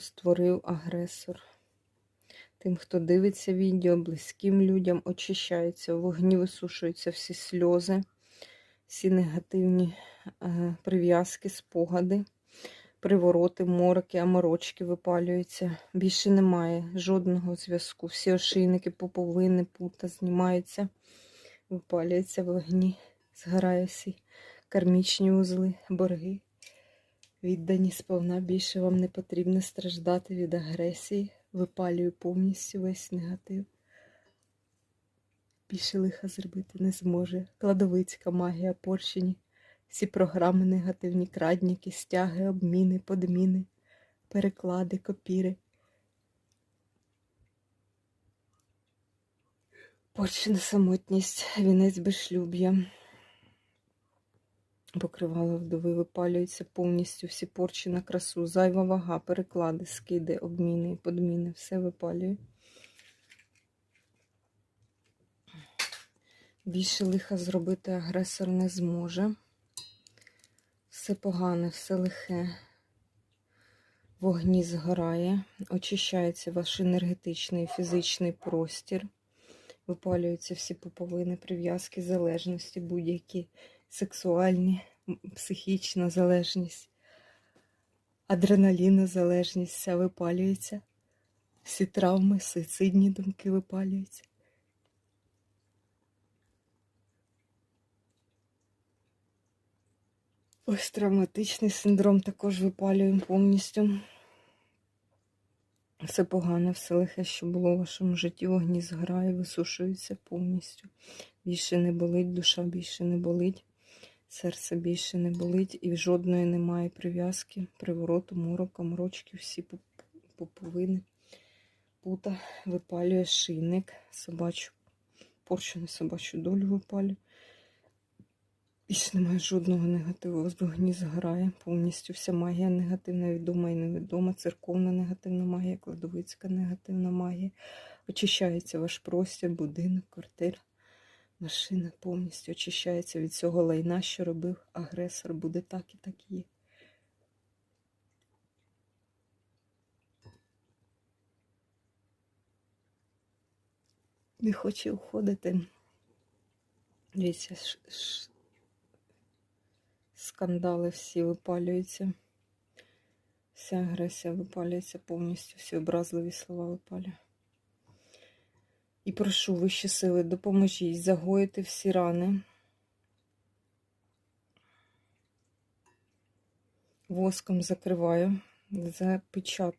створив агресор. Тим, хто дивиться відео, близьким людям очищаються, у вогні висушуються всі сльози, всі негативні е, прив'язки, спогади, привороти, мороки, аморочки випалюються. Більше немає жодного зв'язку. Всі ошейники, поповини, пута знімаються, випалюються в вогні, згорає кармічні узли, борги. Віддані сповна більше вам не потрібно страждати від агресії. Випалюю повністю весь негатив. Більше лиха зробити не зможе. Кладовицька магія порщині. Всі програми негативні, крадніки, стяги, обміни, подміни, переклади, копіри. Порщина самотність, вінець безшлюб'я. Покривало вдови випалюються повністю всі порчі на красу, зайва вага, переклади, скиди, обміни, подміни, все випалює. Більше лиха зробити агресор не зможе. Все погане, все лихе. Вогні згорає, очищається ваш енергетичний і фізичний простір. Випалюються всі поповини, прив'язки, залежності, будь-які сексуальні, психічна залежність, адреналінозалежність вся випалюється. Всі травми, суїцидні думки випалюються. Ось травматичний синдром також випалюємо повністю. Все погане, все лихе, що було в вашому житті, вогні зграє, висушується повністю. Більше не болить, душа більше не болить, серце більше не болить, і жодної немає прив'язки, привороту, морока, морочки, всі поповини. Пута випалює шийник, собачу, порчену собачу долю випалює. Більше немає жодного негативу. З вогні згорає повністю вся магія негативна, відома і невідома, церковна негативна магія, кладовицька негативна магія. Очищається ваш простір, будинок, квартира, машина повністю очищається від цього лайна, що робив агресор. Буде так і так є. Не хоче уходити. Дивіться, ш- ш- скандали всі випалюються. Вся агресія випалюється повністю, всі образливі слова випалює. І прошу вищі сили, допоможіть загоїти всі рани. Воском закриваю, запечатую.